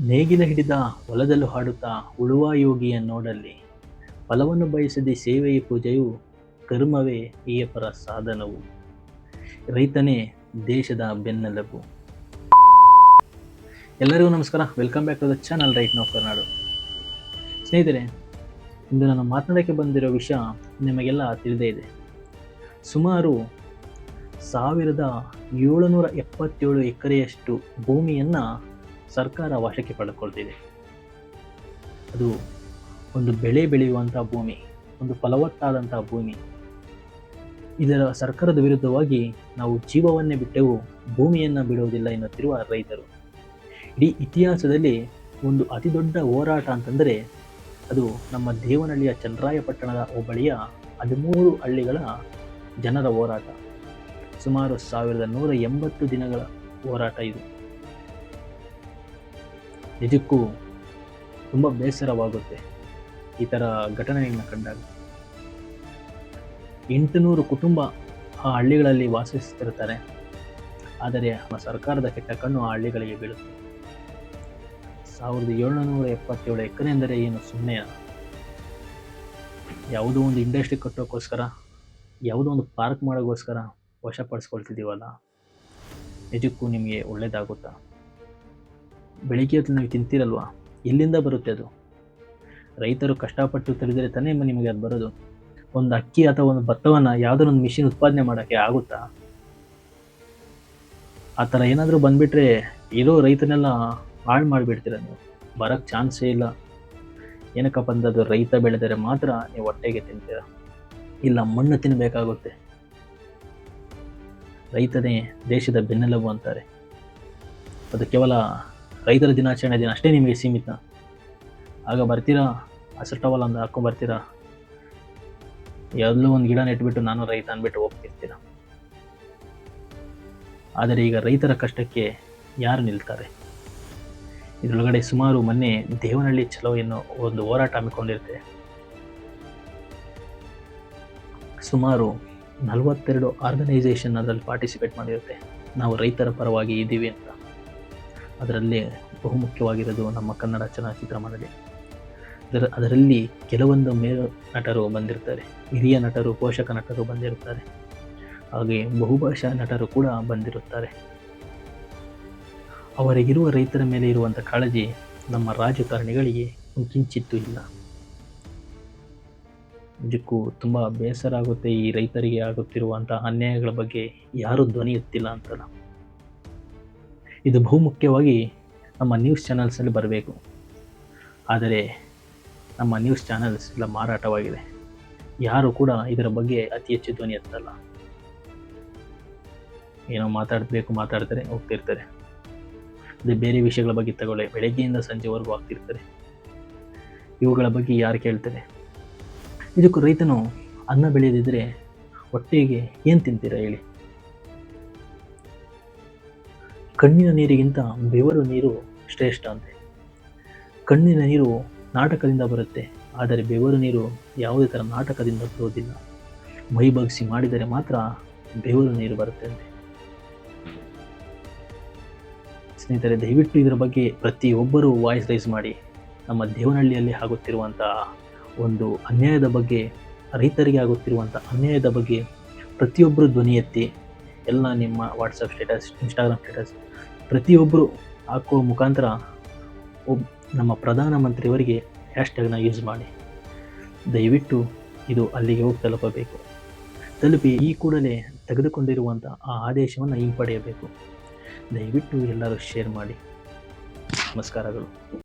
ನೇಗಿಲ ಹಿಡಿದ ಹೊಲದಲ್ಲೂ ಹಾಡುತ್ತಾ ಉಳುವ ಯೋಗಿಯ ನೋಡಲ್ಲಿ. ಫಲವನ್ನು ಬಯಸದೆ ಸೇವೆಯ ಪೂಜೆಯು ಕರ್ಮವೇ ಈಯಪರ ಸಾಧನವು. ರೈತನೇ, ದೇಶದ ಬೆನ್ನೆಲುಬು. ಎಲ್ಲರಿಗೂ ನಮಸ್ಕಾರ. Welcome back to the channel right ನಾವು ಕರ್ನಾಡು. ಸ್ನೇಹಿತರೆ, ಇಂದು ನಾನು ಮಾತನಾಡೋಕ್ಕೆ ಬಂದಿರೋ ವಿಷಯ ನಿಮಗೆಲ್ಲ ತಿಳಿದೇ ಇದೆ. ಸುಮಾರು ಸಾವಿರದ ಏಳುನೂರ ಎಪ್ಪತ್ತೇಳು ಎಕರೆಯಷ್ಟು ಭೂಮಿಯನ್ನು ಸರ್ಕಾರ ವಶಕ್ಕೆ ಪಡೆದುಕೊಳ್ತಿದೆ ಅದು ಒಂದು ಬೆಳೆ ಬೆಳೆಯುವಂಥ ಭೂಮಿ, ಒಂದು ಫಲವತ್ತಾದಂಥ ಭೂಮಿ. ಇದರ ಸರ್ಕಾರದ ವಿರುದ್ಧವಾಗಿ ನಾವು ಜೀವವನ್ನೇ ಬಿಟ್ಟೆವು, ಭೂಮಿಯನ್ನು ಬಿಡುವುದಿಲ್ಲ ಎನ್ನುತ್ತಿರುವ ರೈತರು. ಇಡೀ ಇತಿಹಾಸದಲ್ಲಿ ಒಂದು ಅತಿದೊಡ್ಡ ಹೋರಾಟ ಅಂತಂದರೆ ಅದು ನಮ್ಮ ದೇವನಹಳ್ಳಿಯ ಚಂದ್ರಾಯಪಟ್ಟಣದ ಹೋಬಳಿಯ ಹದಿಮೂರು ಹಳ್ಳಿಗಳ ಜನರ ಹೋರಾಟ. ಸುಮಾರು ಸಾವಿರದ ನೂರ ಎಂಬತ್ತು ದಿನಗಳ ಹೋರಾಟ ಇದು. ನಿಜಕ್ಕೂ ತುಂಬ ಬೇಸರವಾಗುತ್ತೆ ಈ ಥರ ಘಟನೆಯನ್ನು ಕಂಡಾಗ. ಎಂಟುನೂರು ಕುಟುಂಬ ಆ ಹಳ್ಳಿಗಳಲ್ಲಿ ವಾಸಿಸುತ್ತಿರ್ತಾರೆ ಆದರೆ ನಮ್ಮ ಸರ್ಕಾರದ ಕೆಟ್ಟ ಕಣ್ಣು ಆ ಹಳ್ಳಿಗಳಿಗೆ ಬೀಳುತ್ತೆ. ಸಾವಿರದ ಏಳುನೂರ ಎಪ್ಪತ್ತೇಳು ಎಕರೆ ಅಂದರೆ ಏನು ಸುಮ್ಮನೆ ಯಾವುದೋ ಒಂದು ಇಂಡಸ್ಟ್ರಿ ಕಟ್ಟೋಕ್ಕೋಸ್ಕರ, ಯಾವುದೋ ಒಂದು ಪಾರ್ಕ್ ಮಾಡೋಕ್ಕೋಸ್ಕರ ವಶಪಡಿಸ್ಕೊಳ್ತಿದ್ದೀವಲ್ಲ ನಿಜಕ್ಕೂ ನಿಮಗೆ ಒಳ್ಳೇದಾಗುತ್ತಾ? ಬೆಳಿಗ್ಗೆ ಹೊತ್ತು ನೀವು ತಿಂತೀರಲ್ವಾ? ಎಲ್ಲಿಂದ ಬರುತ್ತೆ ಅದು? ರೈತರು ಕಷ್ಟಪಟ್ಟು ತೆರೆದರೆ ತಾನೇ ನಿಮಗೆ ಅದು ಬರೋದು. ಒಂದು ಅಕ್ಕಿ ಅಥವಾ ಒಂದು ಭತ್ತವನ್ನು ಯಾವುದೋ ಒಂದು ಮಿಷಿನ್ ಉತ್ಪಾದನೆ ಮಾಡೋಕ್ಕೆ ಆಗುತ್ತಾ? ಆ ಥರ ಏನಾದರೂ ಬಂದುಬಿಟ್ರೆ ಇರೋ ರೈತನೆಲ್ಲ ಹಾಳು ಮಾಡಿಬಿಡ್ತೀರ ನೀವು. ಬರೋಕ್ಕೆ ಚಾನ್ಸೇ ಇಲ್ಲ. ಏನಕ್ಕಪ್ಪ ಅದು ರೈತ ಬೆಳೆದರೆ ಮಾತ್ರ ನೀವು ಹೊಟ್ಟೆಗೆ ತಿಂತೀರ. ಇಲ್ಲ, ಮಣ್ಣು ತಿನ್ನಬೇಕಾಗುತ್ತೆ ರೈತನೇ ದೇಶದ ಬೆನ್ನೆಲುಬು ಅಂತಾರೆ. ಅದು ಕೇವಲ ರೈತರ ದಿನಾಚರಣೆ ದಿನ ಅಷ್ಟೇ ನಿಮಗೆ ಸೀಮಿತ. ಆಗ ಬರ್ತೀರಾ? ಹಸಿರು ಟವಲ್ ಹಾಕೊಂಡು ಬರ್ತೀರಾ? ಎಲ್ಲೋ ಒಂದು ಗಿಡ ನೆಟ್ಬಿಟ್ಟು ನಾನು ರೈತ ಅಂದ್ಬಿಟ್ಟು ಹೋಗ್ತಿರ್ತೀರ? ಆದರೆ ಈಗ ರೈತರ ಕಷ್ಟಕ್ಕೆ ಯಾರು ನಿಲ್ತಾರೆ? ಇದರೊಳಗಡೆ ಸುಮಾರು ಮೊನ್ನೆ ದೇವನಹಳ್ಳಿ ಚಲೋ ಎನ್ನೋ ಒಂದು ಹೋರಾಟ ಹಮ್ಮಿಕೊಂಡಿರುತ್ತೆ. ಸುಮಾರು ನಲವತ್ತೆರಡು ಆರ್ಗನೈಸೇಷನ್ ಅದರಲ್ಲಿ ಪಾರ್ಟಿಸಿಪೇಟ್ ಮಾಡಿರುತ್ತೆ. ನಾವು ರೈತರ ಪರವಾಗಿ ಇದ್ದೀವಿ ಅಂತ. ಅದರಲ್ಲಿ ಬಹುಮುಖ್ಯವಾಗಿರೋದು ನಮ್ಮ ಕನ್ನಡ ಚಲನಚಿತ್ರ ಮಂಡಳಿ ಅದರ, ಅದರಲ್ಲಿ ಕೆಲವೊಂದು ಮೇಲು ನಟರು ಬಂದಿರ್ತಾರೆ, ಹಿರಿಯ ನಟರು, ಪೋಷಕ ನಟರು ಬಂದಿರುತ್ತಾರೆ ಹಾಗೆ ಬಹುಭಾಷಾ ನಟರು ಕೂಡ ಬಂದಿರುತ್ತಾರೆ. ಅವರಿಗಿರುವ ರೈತರ ಮೇಲೆ ಇರುವಂಥ ಕಾಳಜಿ ನಮ್ಮ ರಾಜಕಾರಣಿಗಳಿಗೆ ಕಿಂಚಿತ್ತು ಕಿಂಚಿತ್ತೂ ಇಲ್ಲ. ನಿಜಕ್ಕೂ ತುಂಬ ಬೇಸರ ಆಗುತ್ತೆ ಈ ರೈತರಿಗೆ ಆಗುತ್ತಿರುವಂಥ ಅನ್ಯಾಯಗಳ ಬಗ್ಗೆ ಯಾರೂ ಧ್ವನಿ ಎತ್ತಿಲ್ಲ ಅಂತಲ್ಲ. ಇದು ಬಹುಮುಖ್ಯವಾಗಿ ನಮ್ಮ ನ್ಯೂಸ್ ಚಾನಲ್ಸಲ್ಲಿ ಬರಬೇಕು. ಆದರೆ ನಮ್ಮ ನ್ಯೂಸ್ ಚಾನಲ್ಸ್ ಎಲ್ಲ ಮಾರಾಟವಾಗಿದೆ. ಯಾರು ಕೂಡ ಇದರ ಬಗ್ಗೆ ಅತಿ ಹೆಚ್ಚು ಧ್ವನಿ ಎತ್ತಲ್ಲ. ಏನೋ ಮಾತಾಡಬೇಕು, ಮಾತಾಡ್ತಾರೆ, ಹೋಗ್ತಿರ್ತಾರೆ. ಅದೇ ಬೇರೆ ವಿಷಯಗಳ ಬಗ್ಗೆ ತಗೊಳ್ಳಿ. ಬೆಳಗ್ಗೆಯಿಂದ ಸಂಜೆವರೆಗೂ ಆಗ್ತಿರ್ತಾರೆ. ಇವುಗಳ ಬಗ್ಗೆ ಯಾರು ಕೇಳ್ತಾರೆ? ಇದಕ್ಕೂ ರೈತನು ಅನ್ನ ಬೆಳೆಯದಿದ್ದರೆ ಹೊಟ್ಟೆಗೆ ಏನು ತಿಂತೀರಾ ಹೇಳಿ. ಕಣ್ಣಿನ ನೀರಿಗಿಂತ ಬೆವರು ನೀರು ಶ್ರೇಷ್ಠ ಅಂತೆ. ಕಣ್ಣಿನ ನೀರು ನಾಟಕದಿಂದ ಬರುತ್ತೆ, ಆದರೆ ಬೆವರು ನೀರು ಯಾವುದೇ ಥರ ನಾಟಕದಿಂದ ಬರುವುದಿಲ್ಲ. ಮೈ ಬಗ್ಸಿ ಮಾಡಿದರೆ ಮಾತ್ರ ಬೆವರು ನೀರು ಬರುತ್ತೆ ಅಂತೆ. ಸ್ನೇಹಿತರೆ, ದಯವಿಟ್ಟು ಇದರ ಬಗ್ಗೆ ಪ್ರತಿಯೊಬ್ಬರೂ ವಾಯ್ಸ್ ರೈಸ್ ಮಾಡಿ. ನಮ್ಮ ದೇವನಹಳ್ಳಿಯಲ್ಲಿ ಆಗುತ್ತಿರುವಂಥ ಒಂದು ಅನ್ಯಾಯದ ಬಗ್ಗೆ, ರೈತರಿಗೆ ಆಗುತ್ತಿರುವಂಥ ಅನ್ಯಾಯದ ಬಗ್ಗೆ ಪ್ರತಿಯೊಬ್ಬರು ಧ್ವನಿ ಎತ್ತಿ, ಎಲ್ಲ ನಿಮ್ಮ ವಾಟ್ಸಪ್ ಸ್ಟೇಟಸ್ ಇನ್ಸ್ಟಾಗ್ರಾಮ್ ಸ್ಟೇಟಸ್ ಪ್ರತಿಯೊಬ್ಬರು ಹಾಕುವ ಮುಖಾಂತರ ಒಬ್ ನಮ್ಮ ಪ್ರಧಾನಮಂತ್ರಿಯವರಿಗೆ ಹ್ಯಾಶ್ಟ್ಯಾಗ್ನ ಯೂಸ್ ಮಾಡಿ. ದಯವಿಟ್ಟು ಇದು ಅಲ್ಲಿಗೆ ಹೋಗಿ ತಲುಪಬೇಕು. ತಲುಪಿ ಈ ಕೂಡಲೇ ತೆಗೆದುಕೊಂಡಿರುವಂಥ ಆ ಆದೇಶವನ್ನು ಹಿಂಪಡೆಯಬೇಕು. ದಯವಿಟ್ಟು ಎಲ್ಲರೂ ಶೇರ್ ಮಾಡಿ. ನಮಸ್ಕಾರಗಳು.